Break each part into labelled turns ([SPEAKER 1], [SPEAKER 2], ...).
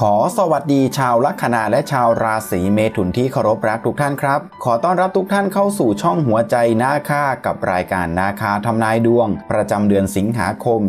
[SPEAKER 1] ขอสวัสดีชาวลัคนาและชาวราศีเมถุนที่เคารพรักทุกท่านครับ ขอต้อนรับทุกท่านเข้าสู่ช่องหัวใจนาคากับรายการนาคาทำนายดวง ประจำเดือนสิงหาคม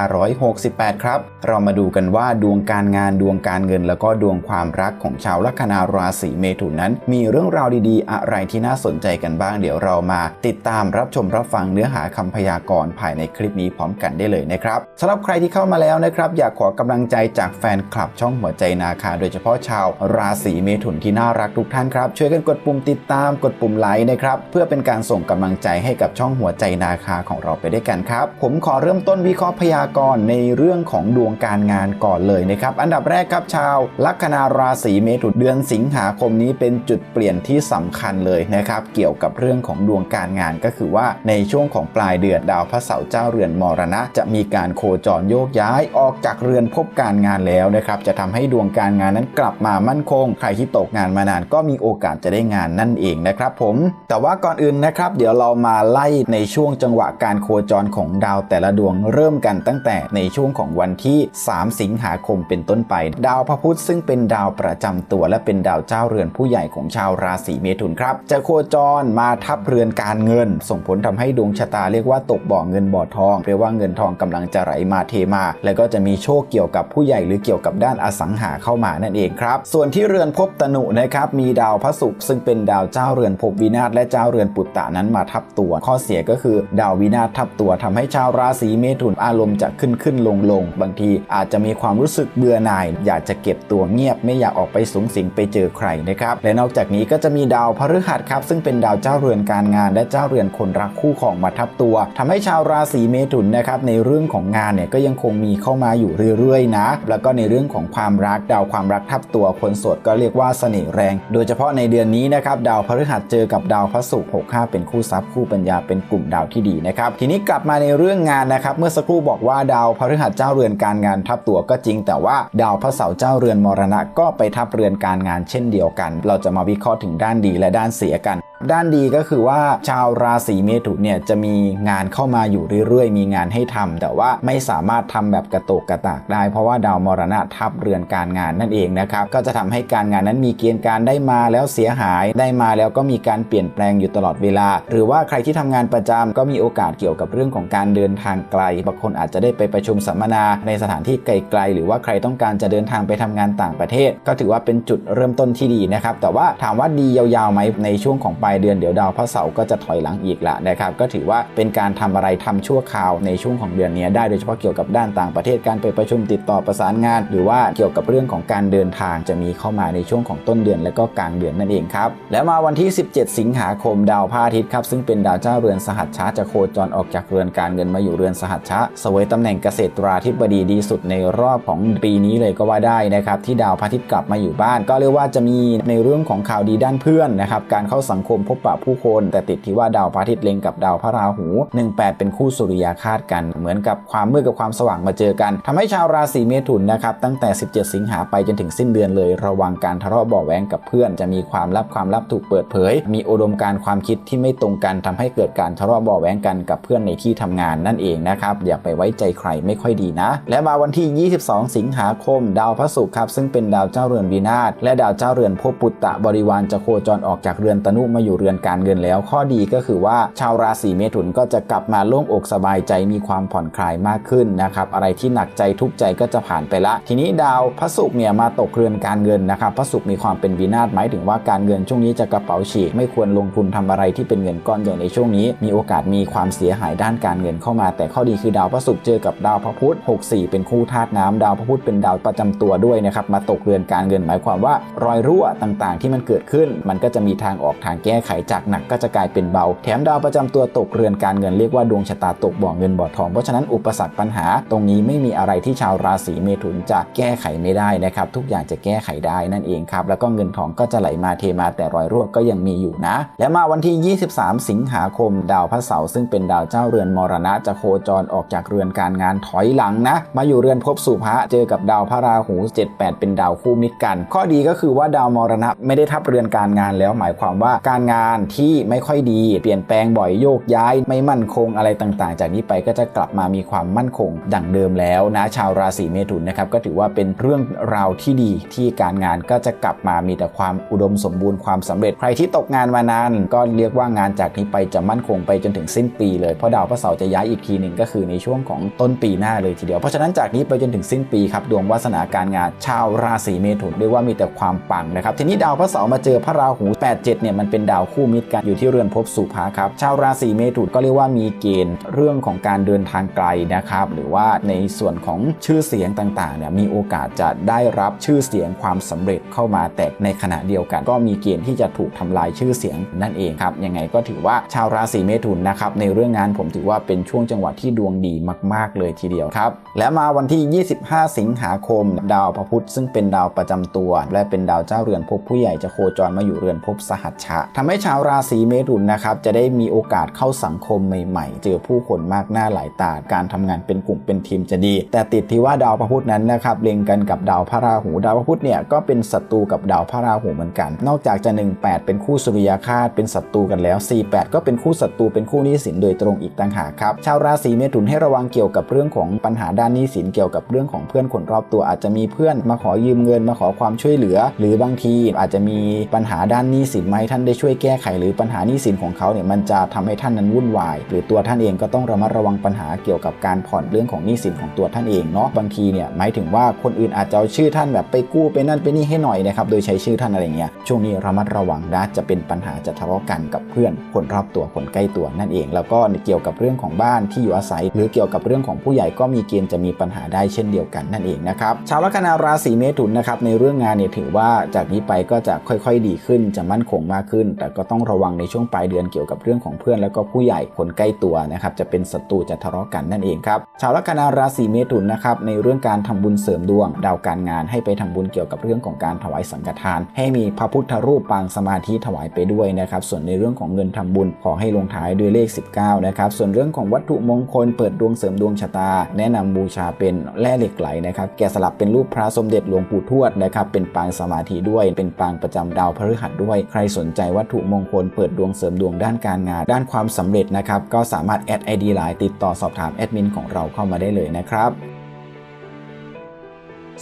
[SPEAKER 1] 2568 ครับ เรามาดูกันว่าดวงการงานดวงการเงิน แล้วก็ดวงความรักของชาวลัคนาราศีเมถุนนั้น มีเรื่องราวดีๆ อะไรที่น่าสนใจกันบ้าง เดี๋ยวเรามาติดตามรับชมรับฟังเนื้อหาคำพยากรณ์ภายในคลิปนี้พร้อมกันได้เลยนะครับสำหรับใครที่เข้ามาแล้วนะครับ อยากขอกำลังใจจากแฟนคลับช่องหัวใจนาคา โดยเฉพาะชาวราศีเมถุนที่น่ารักทุกท่านครับ ช่วยกันกดปุ่มติดตามกดปุ่มไลค์นะครับ เพื่อเป็นการส่งกำลังใจให้กับช่องหัวใจนาคาของเราไปด้วยกันครับ ผมขอเริ่มต้นวิเคราะห์พยากรณ์ในเรื่องของดวงการงานก่อนเลยนะครับ อันดับแรกครับชาว ลัคนาราศีเมถุนเดือนสิงหาคมนี้เป็นจุดเปลี่ยนที่สำคัญเลยนะครับเกี่ยวกับเรื่องของดวงการงานก็คือว่าในช่วงของปลายเดือนดาวพระเสาร์เจ้าเรือนมรณะ จะมีการโคจรโยกย้ายออกจากเรือนพบการงานแล้วนะครับจะทำให้ดวงการงานนั้นกลับมามั่นคง ใครที่ตกงานมานานก็มีโอกาสจะได้งานนั่นเองนะครับผม แต่ว่าก่อนอื่นนะครับ เดี๋ยวเรามาไล่ในช่วงจังหวะการโคจรของดาวแต่ละดวงเริ่มกันตั้งแต่ในช่วงของวันที่ 3 สิงหาคมเป็นต้นไป ดาวพระพุธซึ่งเป็นดาวประจำตัวและเป็นดาวเจ้าเรือนผู้ใหญ่ของชาวราศีเมถุนครับ จะโคจรมาทับเรือนการเงิน ส่งผลทำให้ดวงชะตาเรียกว่าตกบ่อเงินบ่อทองเรียกว่าเงินทองกำลังจะไหลมาเทมา แล้วก็จะมีโชคเกี่ยวกับผู้ใหญ่หรือเกี่ยวกับด้านอสังหาเข้ามานั่นเองครับ ส่วนที่เรือนภพตนุนะครับมีดาวพระศุกร์ซึ่งเป็นดาวเจ้าเรือนภพวินาศและเจ้าเรือนปุตตะนั้นมาทับตัว ข้อเสียก็คือ ดาววินาศทับตัวทำให้ชาวราศีเมถุนอารมณ์จะขึ้นขึ้นลงลงบางทีอาจจะมีความรู้สึกเบื่อหน่าย อยากจะเก็บตัวเงียบไม่อยากออกไปสูงสิงไปเจอใครนะครับและนอกจากนี้ก็จะมีดาวพฤหัสครับซึ่งเป็นดาวเจ้าเรือนการงาน และเจ้าเรือนคนรักคู่ของมาทับตัวทำให้ชาวราศีเมถุนนะครับในเรื่องของงานเนี่ยก็ยังคงมีเข้ามาอยู่เรื่อยๆนะแล้วก็ในเรื่องของความรัก ดาวความรักทับตัวคนโสดก็เรียกว่าเสน่ห์แรง โดยเฉพาะในเดือนนี้นะครับดาวพฤหัสเจอกับดาวพระศุกร์65 เป็นคู่ทรัพย์คู่ปัญญาเป็นกลุ่มดาวที่ดีนะครับทีนี้กลับมาในเรื่องงานนะครับเมื่อสักครู่บอกว่าดาวพฤหัสเจ้าเรือนการงานทับตัวก็จริง แต่ว่าดาวพระเสาร์เจ้าเรือนมรณะก็ไปทับเรือนการงานเช่นเดียวกัน เราจะมาวิเคราะห์ถึงด้านดีและด้านเสียกัน ด้านดีก็คือว่าชาวราศีเมถุนเนี่ยจะมีงานเข้ามาอยู่เรื่อยๆ มีงานให้ทำแต่ว่าไม่สามารถทำแบบกระโตกกระตากได้ เพราะว่าดาวมรณะทับเรือนการงานนั่นเองนะครับก็จะทำให้การงานนั้นมีเกณฑ์การได้มาแล้วเสียหายได้มาแล้วก็มีการเปลี่ยนแปลงอยู่ตลอดเวลา หรือว่าใครที่ทำงานประจำก็มีโอกาสเกี่ยวกับเรื่องของการเดินทางไกลบางคนอาจจะได้ไปประชุมสัมมนาในสถานที่ไกลๆหรือว่าใครต้องการจะเดินทางไปทำงานต่างประเทศ ก็ถือว่าเป็นจุดเริ่มต้นที่ดีนะครับแต่ว่าถามว่าดียาวๆไหมในช่วงของปลายเดือนเดี๋ยวดาวพระเสาร์ก็จะถอยหลังอีกละนะครับก็ถือว่าเป็นการทำอะไรทำชั่วคราวในช่วงของเดือนนี้ได้โดยเฉพาะเกี่ยวกับด้านต่างประเทศการไปประชุมติดต่อประสานงาน หรือว่าเกี่ยวกับเรื่องของการเดินทางจะมีเข้ามาในช่วงของต้นเดือน และก็กลางเดือนนั่นเองครับแล้วมาวันที่ 17 สิงหาคมดาวพระอาทิตย์ครับซึ่งเป็นดาวเจ้าเรือนสหัชชะจะโคจรออกจากเรือนการเงินมาอยู่เรือนสหัชชะเสวยตำแหน่งเกษตราธิบดีดีสุดในรอบของปีนี้เลยก็ว่าได้นะครับที่ดาวพระอาทิตย์กลับมาอยู่บ้าน ก็เรียกว่าจะมีในเรื่องของข่าวดีด้านเพื่อนนะครับการเข้าสังคมพบปะผู้คน แต่ติดที่ว่าดาวพระอาทิตย์เล็งกับดาวพระราหู 18 เป็นคู่สุริยาคาตกัน เหมือนกับความมืดกับความสว่างมาเจอกันทำให้ชาวราศีเมถุนนะครับตั้งแต่ 17 สิงหาไปจนถึงสิ้นเดือนเลย ระวังการทะเลาะเบาะแวงกับเพื่อน จะมีความลับความลับถูกเปิดเผย มีอุดมการความคิดที่ไม่ตรงกันทำให้เกิดการทะเลาะเบาะแวงกันกับเพื่อนในที่ทำงานนั่นเองนะครับอย่าไปไว้ใจใครไม่ค่อยดีนะ และมาวันที่ 22 สิงหาคม ดาวพระศุกร์ครับซึ่งเป็นดาวเจ้าเรือนวินาศและดาวเจ้าเรือนภพปุตตะบริวารจะโคจรออกจากเรือนตนุมาอยู่เรือนการเงินแล้ว ข้อดีก็คือว่าชาวราศีเมถุนก็จะกลับมาโล่งอกสบายใจมีความผ่อนคลายมากขึ้นนะครับอะไรที่หนักใจทุกใจก็จะผ่านไปละ ทีนี้ดาวพระศุกร์เนี่ยมาตกเรือนการเงินนะครับพระศุกร์มีความเป็นวินาศหมายถึงว่าการเงินช่วงนี้จะกระเป๋าฉีกไม่ควรลงทุนทำอะไรที่เป็นเงินก้อนใหญ่ในช่วงนี้ มีโอกาสมีความเสียหายด้านการเงินเข้ามา แต่ข้อดีคือดาวพระศุกร์เจอกับดาวพระพุธ64 เป็นคู่ธาตุน้ำดาวพระพุธเป็นดาวประจำตัวด้วยนะครับมาตกเรือนการเงินหมายความว่า รอยรั่วต่างๆ ที่มันเกิดขึ้น มันก็จะมีทางออกทางแก้ไขจากหนักก็จะกลายเป็นเบา แถมดาวประจำตัวตกเรือนการเงินเรียกว่าดวงชะตาตกบ่อเงินบ่อทอง เพราะฉะนั้นอุปสรรคปัญหา ตรงนี้ไม่มีอะไรที่ชาวราศีเมถุนจะแก้ไขไม่ได้นะครับ ทุกอย่างจะแก้ไขได้นั่นเองครับ แล้วก็เงินทองก็จะไหลมาเทมาแต่รอยรั่วก็ยังมีอยู่นะ และมาวันที่ 23 สิงหาคม ดาวพระเสาร์ซึ่งเป็นดาวเจ้าเรือนมรณะจะโคจรออกจากเรือนการงานถอยหลังนะ มาอยู่เรือนภพสุภะเจอกับดาวพระราหู 78 เป็นดาวคู่มิตรกัน ข้อดีก็คือว่าดาวมรณะไม่ได้ทับเรือนการงานแล้วหมายความว่าการงานที่ไม่ค่อยดี เปลี่ยนแปลงบ่อยโยกย้าย ไม่มั่นคงอะไรต่างๆ จากนี้ไปก็จะกลับมามีความมั่นคงดั่งเดิมแล้วนะชาวราศีเมถุนนะครับก็ถือว่าเป็นเรื่องราวที่ดีที่การงานก็จะกลับมามีแต่ความอุดมสมบูรณ์ความสำเร็จใครที่ตกงานมานานก็เรียกว่างานจากนี้ไปจะมั่นคงไปจนถึงสิ้นปีเลยเพราะดาวพระเสาร์จะย้ายอีกทีหนึ่งก็คือในช่วงของต้นปีหน้าเลยทีเดียวเพราะฉะนั้นจากนี้ไปจนถึงสิ้นปีครับดวงวาสนาการงาน ชาวราศีเมถุนเรียกว่ามีแต่ความปังนะครับทีนี้ดาวพระเสาร์มาเจอพระราหู 87เนี่ยมันเป็นดาวคู่มิตรกันอยู่ที่เรือนภพสุภาครับ ชาวราศีเมถุนก็เรียกว่ามีเกณฑ์เรื่องของการเดินทางไกลนะครับ หรือว่าในส่วนของชื่อเสียงต่างๆเนี่ยมีโอกาสจะได้รับชื่อเสียงความสำเร็จเข้ามาแต่ในขณะเดียวกัน ก็มีเกณฑ์ที่จะถูกทำลายชื่อเสียงนั่นเองครับยังไงก็ถือว่าชาวราศีเมถุนนะครับในเรื่องงานผมถือว่าเป็นช่วงจังหวะที่ดวงดีมาก ๆ เลยทีเดียวครับ และมาวันที่ 25 สิงหาคม ดาวพระพุธซึ่งเป็นดาวประจำตัว และเป็นดาวเจ้าเรือนภพผู้ใหญ่จะโคจรมาอยู่เรือนภพสหัชชะททำให้ชาวราศีเมถุนนะครับจะได้มีโอกาสเข้าสังคมใหม่ๆ เจอผู้คนมากหน้าหลายตา การทำงานเป็นกลุ่มเป็นทีมจะดี แต่ติดที่ว่าดาวพระพุธนั้นนะครับเล็งกันกับดาวพระราหู ดาวพระพุธเนี่ยก็เป็นศัตรูกับดาวพระราหูเหมือนกัน นอกจากจะ 18 เป็นคู่สุริยคาตเป็นศัตรูกันแล้ว 48 ก็เป็นคู่ศัตรูเป็นคู่หนี้สินโดยตรงอีกต่างหากครับ ชาวราศีเมถุนให้ระวังเกี่ยวกับเรื่องของปัญหาด้านหนี้สินเกี่ยวกับเรื่องของเพื่อนคนรอบตัวอาจจะมีเพื่อนมาขอยืมเงินมาขอความช่วยเหลือ หรือบางทีอาจจะมีปัญหาด้านหนี้สินไหมท่านได้ช่วยแก้ไขหรือปัญหาหนี้สินของเขาเนี่ยมันจะทำให้ท่านนั้นวุ่นวาย หรือตัวท่านเองก็ต้องระมัดระวังปัญหาเกี่ยวกับการผ่อนเรื่องของหนี้สินของตัวท่านเองเนาะบางทีเนี่ยหมายถึงว่าคนอื่นอาจจะเอาชื่อท่านแบบไปกู้ไปนั่นไปนี่ให้หน่อยนะครับโดยใช้ชื่อท่านอะไรเงี้ยช่วงนี้ระมัดระวังนะจะเป็นปัญหาจะทะเลาะกันกับเพื่อนคนรอบตัวคนใกล้ตัวนั่นเอง แล้วก็เกี่ยวกับเรื่องของบ้านที่อยู่อาศัย หรือเกี่ยวกับเรื่องของผู้ใหญ่ก็มีเกณฑ์จะมีปัญหาได้เช่นเดียวกันนั่นเองนะครับชาวลัคนาราศีเมถุนนะครับในเรื่องงานเนี่ยถือว่าจากนี้ไปก็จะค่อยๆ ดีขึ้นจะมั่นคงมากขึ้นแต่ก็ต้องระวังในช่วงปลายเดือนเกี่ยวกับเรื่องของเพื่อน แล้วก็ผู้ใหญ่คนใกล้ตัวนะครับจะเป็นศัตรูจะทะเลาะกันนั่นเองครับชาวลัคนาราศีเมถุนนะครับในเรื่องการทำบุญเสริมดวง ดาวการงานให้ไปทำบุญเกี่ยวกับเรื่องของการถวายสังฆทาน ให้มีพระพุทธรูปปางสมาธิถวายไปด้วยนะครับส่วนในเรื่องของเงินทำบุญขอให้ลงท้ายด้วยเลข 19นะครับส่วนเรื่องของวัตถุมงคลเปิดดวงเสริมดวงชะตา แนะนำบูชาเป็นแร่เหล็กไหลนะครับแกะสลักเป็นรูปพระสมเด็จหลวงปู่ทวดนะครับเป็นปางสมาธิด้วย เป็นปางประจำดาวพฤหัสด้วย ใครสนใจวัตถุมงคลเปิดดวงเสริมดวงด้านการงาน ด้านความสำเร็จนะครับ ก็สามารถแอดไอดีไลน์ติดต่อสอบถามแอดมินของเราเข้ามาได้เลยนะครับ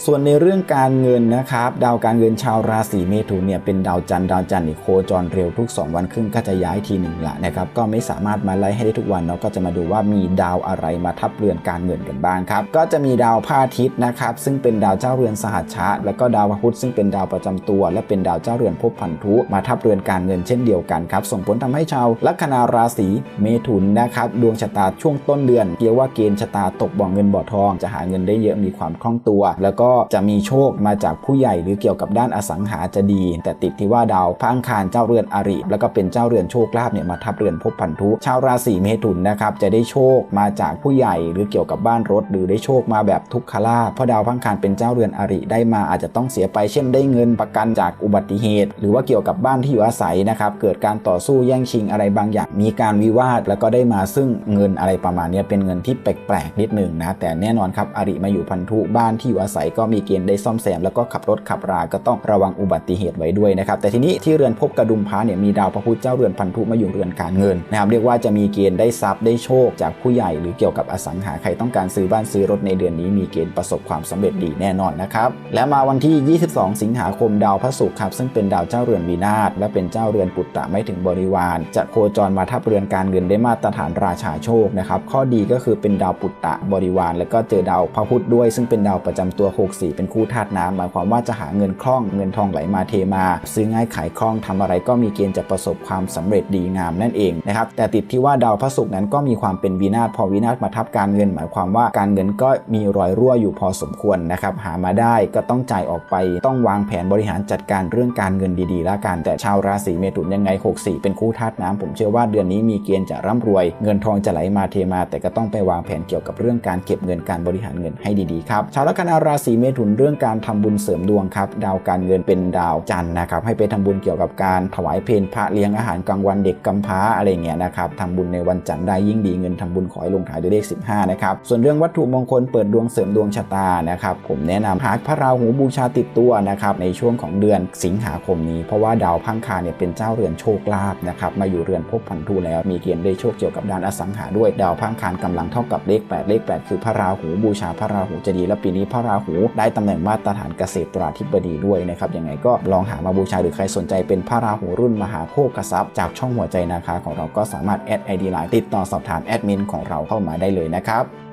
[SPEAKER 1] ส่วนในเรื่องการเงินนะครับ ดาวการเงินชาวราศีเมถุนเนี่ยเป็นดาวจันทร์ดาวจันทร์นี่โคจรเร็วทุก 2 วันครึ่งก็จะย้ายทีหนึ่งละนะครับก็ไม่สามารถมาไล่ให้ได้ทุกวันเนาะก็จะมาดูว่ามีดาวอะไรมาทับเรือนการเงินกันบ้างครับก็จะมีดาวพระอาทิตย์นะครับซึ่งเป็นดาวเจ้าเรือนสหัชชะแล้วก็ดาวพระพุธซึ่งเป็นดาวประจำตัว และเป็นดาวเจ้าเรือนภพพันธุมาทับเรือนการเงินเช่นเดียวกันครับส่งผลทำให้ชาวลัคนาราศีเมถุนนะครับดวงชะตาช่วงต้นเดือนเกี่ยวว่าเกณฑ์ชะตาตกบ่อเงินบ่อทอง จะหาเงินได้เยอะมีความคล่องตัว แล้วก็็จะมีโชคมาจากผู้ใหญ่หรือเกี่ยวกับด้านอสังหาจะดี แต่ติดที่ว่าดาวพระอังคารเจ้าเรือนอริ แล้วก็เป็นเจ้าเรือนโชคลาภเนี่ยมาทับเรือนภพพันธุ ชาวราศีเมถุนนะครับจะได้โชคมาจากผู้ใหญ่หรือเกี่ยวกับบ้านรถ หรือได้โชคมาแบบทุกขลาภเพราะดาวพระอังคารเป็นเจ้าเรือนอริได้มาอาจจะต้องเสียไปเช่นได้เงินประกันจากอุบัติเหตุ หรือว่าเกี่ยวกับบ้านที่อยู่อาศัยนะครับเกิดการต่อสู้แย่งชิงอะไรบางอย่าง มีการวิวาทแล้วก็ได้มาซึ่งเงินอะไรประมาณนี้เป็นเงินที่แปลกๆนิดหนึ่งนะแต่แน่นอนครับอริมาอยู่พันธุบ้านที่อยู่อาศัยกก็มีเกณฑ์ได้ซ่อมแซมแล้วก็ขับรถขับราก็ต้องระวังอุบัติเหตุไว้ด้วยนะครับแต่ทีนี้ที่เรือนพบกระดุมพระเนี่ยมีดาวพระพุธเจ้าเรือนพันธุมาอยู่เรือนการเงินนะครับเรียกว่าจะมีเกณฑ์ได้ทรัพย์ได้โชค จากผู้ใหญ่หรือเกี่ยวกับอสังหาใครต้องการซื้อบ้านซื้อรถในเดือนนี้มีเกณฑ์ประสบความสำเร็จดีแน่นอนนะครับและมาวันที่ 22 สิงหาคมดาวพระศุกร์ครับซึ่งเป็นดาวเจ้าเรือนวีนาศและเป็นเจ้าเรือนปุตตะไม่ถึงบริวาร จะโคจรมาทับเรือนการเงินได้มาตรฐานราชาโชคนะครับข้อดีก็คือเป็นดาวปุตตะบริวาร แล้วก็เจอดาวพระพุธด้วย ซึ่งเป็นดาวประจำตัว64 เป็นคู่ธาตุน้ำหมายความว่าจะหาเงินคล่องเงินทองไหลมาเทมา ซื้อง่ายขายคล่องทำอะไรก็มีเกณฑ์จะประสบความสำเร็จดีงามนั่นเองนะครับแต่ติดที่ว่าดาวพระศุกร์นั้นก็มีความเป็นวินาศพอวินาศมาทับการเงิน หมายความว่าการเงินก็มีรอยรั่วอยู่พอสมควรนะครับหามาได้ก็ต้องจ่ายออกไป ต้องวางแผนบริหารจัดการเรื่องการเงินดีๆละกัน แต่ชาวราศีเมถุนยังไง 64 เป็นคู่ธาตุน้ำผมเชื่อว่าเดือนนี้มีเกณฑ์จะร่ำรวย เงินทองจะไหลมาเทมา แต่ก็ต้องไปวางแผนเกี่ยวกับเรื่องการเก็บเงินการบริหารเงินให้ดีๆครับชาวลัคนาราศีเมถุนเรื่องการทำบุญเสริมดวงครับ ดาวการเงินเป็นดาวจันทร์นะครับ ให้ไปทำบุญเกี่ยวกับการถวายเพลพระเลี้ยงอาหารกลางวันเด็กกำพร้าอะไรเงี้ยนะครับทำบุญในวันจันทร์ได้ยิ่งดีเงินทำบุญขอให้ลงท้ายด้วยเลข 15 นะครับ ส่วนเรื่องวัตถุมงคลเปิดดวงเสริมดวงชะตานะครับ ผมแนะนำหาพระราหูบูชาติดตัวนะครับในช่วงของเดือนสิงหาคมนี้เพราะว่าดาวพังคาเนี่ยเป็นเจ้าเรือนโชคลาภนะครับมาอยู่เรือนภพพันธุแล้วมีเกณฑ์ได้โชคเกี่ยวกับด้านอสังหาด้วยดาวพังคารกำลังเท่ากับเลข 8 เลข 8 คือพระราหูบูชาพระราหูจะดีและปีนี้พระราหูได้ตำแหน่งมาตรฐานเกษตราธิบดีด้วยนะครับยังไงก็ลองหามาบูชาหรือใครสนใจเป็นพระราหูรุ่นมหาโภคทรัพย์จากช่องหัวใจนาคาของเราก็สามารถแอดไอดีไลน์ติดต่อสอบถามแอดมินของเราเข้ามาได้เลยนะครับ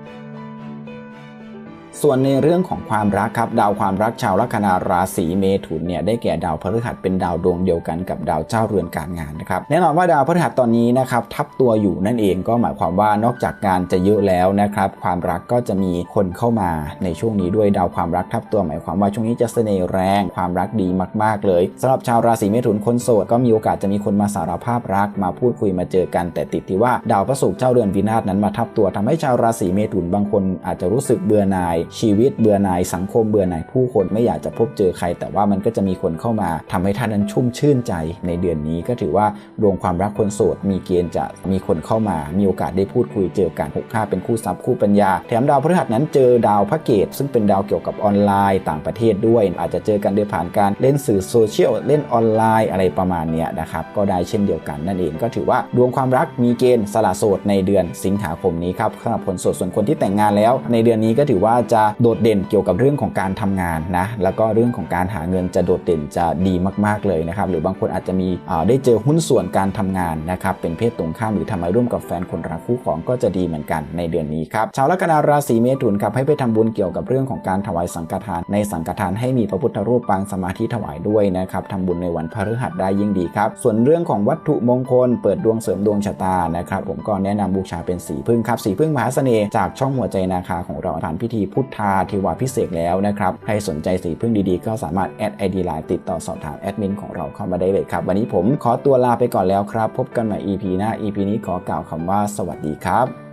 [SPEAKER 1] ส่วนในเรื่องของความรักครับ ดาวความรักชาวลัคนาราศีเมถุนเนี่ยได้แก่ดาวพฤหัสเป็นดาวดวงเดียวกันกับดาวเจ้าเรือนการงานนะครับแน่นอนว่าดาวพฤหัสตอนนี้นะครับทับตัวอยู่นั่นเองก็หมายความว่านอกจากงานจะเยอะแล้วนะครับความรักก็จะมีคนเข้ามาในช่วงนี้ด้วยดาวความรักทับตัวหมายความว่าช่วงนี้จะเสน่ห์แรงความรักดีมาก ๆ เลยสำหรับชาวราศีเมถุนคนโสดก็มีโอกาสจะมีคนมาสารภาพรักมาพูดคุยมาเจอกัน แต่ติดที่ว่าดาวพระศุกร์เจ้าเรือนวินาศนั้นมาทับตัวทำให้ชาวราศีเมถุนบางคนอาจจะรู้สึกเบื่อหน่ายชีวิตเบื่อหน่ายสังคมเบื่อหน่ายผู้คนไม่อยากจะพบเจอใคร แต่ว่ามันก็จะมีคนเข้ามาทำให้ท่านนั้นชุ่มชื่นใจในเดือนนี้ก็ถือว่าดวงความรักคนโสดมีเกณฑ์จะมีคนเข้ามา มีโอกาสได้พูดคุยเจอกัน65 เป็นคู่ทรัพย์คู่ปัญญา แถมดาวพฤหัสนั้นเจอดาวพระเกตซึ่งเป็นดาวเกี่ยวกับออนไลน์ต่างประเทศด้วย อาจจะเจอกันโดยผ่านการเล่นสื่อโซเชียลเล่นออนไลน์อะไรประมาณนี้นะครับก็ได้เช่นเดียวกันนั่นเองก็ถือว่าดวงความรักมีเกณฑ์สละโสดในเดือนสิงหาคมนี้ครับสำหรับคนโสดส่วนคนที่แต่งงานแล้ว ในเดือนนี้ก็ถือว่าจะะโดดเด่นเกี่ยวกับเรื่องของการทำงานนะแล้วก็เรื่องของการหาเงินจะโดดเด่นจะดีมากๆเลยนะครับหรือบางคนอาจจะมีได้เจอหุ้นส่วนการทำงานนะครับเป็นเพศตรงข้ามหรือทำงานร่วมกับแฟนคนรักคู่ของก็จะดีเหมือนกันในเดือนนี้ครับชาวลัคนาราศีเมถุนครับให้ไปทำบุญเกี่ยวกับเรื่องของการถวายสังฆทาน ในสังฆทานให้มีพระพุทธรูปปางสมาธิถวายด้วยนะครับทำบุญในวันพฤหัสได้ยิ่งดีครับส่วนเรื่องของวัตถุมงคล เปิดดวงเสริมดวงชะตานะครับผมก็แนะนำบูชาเป็นสีพึ่งครับสีพึ่งมหาเสน่ห์จากช่องหัวใจนาคาของเราผ่านพิธีพุทธาทิวาพิเศษแล้วนะครับ ใครสนใจสีพึ่งดีๆ ก็สามารถแอดไอดีไลน์ติดต่อสอบถามแอดมินของเราเข้ามาได้เลยครับ วันนี้ผมขอตัวลาไปก่อนแล้วครับ พบกันใหม่ EP หน้า EP นี้ขอกล่าวคำว่าสวัสดีครับ